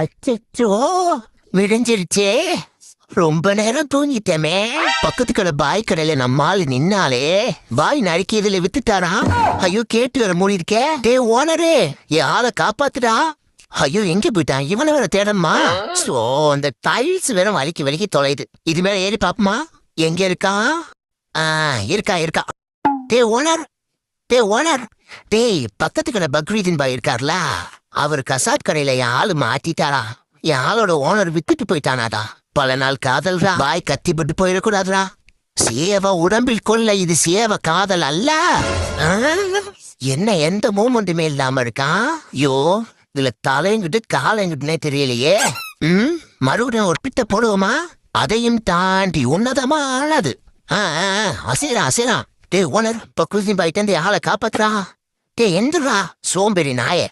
அச்சோ விடிஞ்சிருச்சே. ரொம்ப நேரம் தூங்கிட்டமே. பக்கத்து கடை பாய் கடையில நம்மால் நின்னாலே பாய் நறுக்கி இதுல வித்துட்டாரா? ஐயோ கேட்டு வர மூடி இருக்கே. டே ஓனரே என் ஆளை காப்பாத்துடா. ஐயோ எங்க போயிட்டான்? இவனை வேற தேடம்மா சோ அந்த டைல்ஸ் வேற வலிக்கு வலிக்கு தொலையுது. இது மேல ஏறி பாப்பமா? எங்க இருக்கா? ஆ இருக்கா இருக்கா. டே ஓனர் டே ஓனர். டேய் பக்கத்து கடை பக்ரீதின் பாய் இருக்கார்ல. அவர் கசாட் கடையில என் ஆளு மாட்டிட்டாரா என் ஆளோட ஓனர் வித்துட்டு போயிட்டானாடா. பல நாள் காதல்ரா. பாய் கத்திப்பட்டு போயிடக்கூடாதுரா. சேவ உடம்பில் கொள்ள இது சேவ காதல் அல்ல. ஆ? என்ன எந்த மூமெண்ட்டுமே இல்லாம இருக்கான் யோ இதுல தலைங்கிட்டு காலங்கிட்டுனே தெரியலையே. ம்? மறுபடியும் ஒரு பிட்ட போடுவோமா? அதையும் தாண்டி உன்னதமா ஆளாது. ஆ ஆ, ஆ, அசைரா அசைரா டே ஓனர் இப்ப குசி பாய்ட்டு ஆளை காப்பாத்துறா. டே எந்திரா சோம்பேறி நாயே.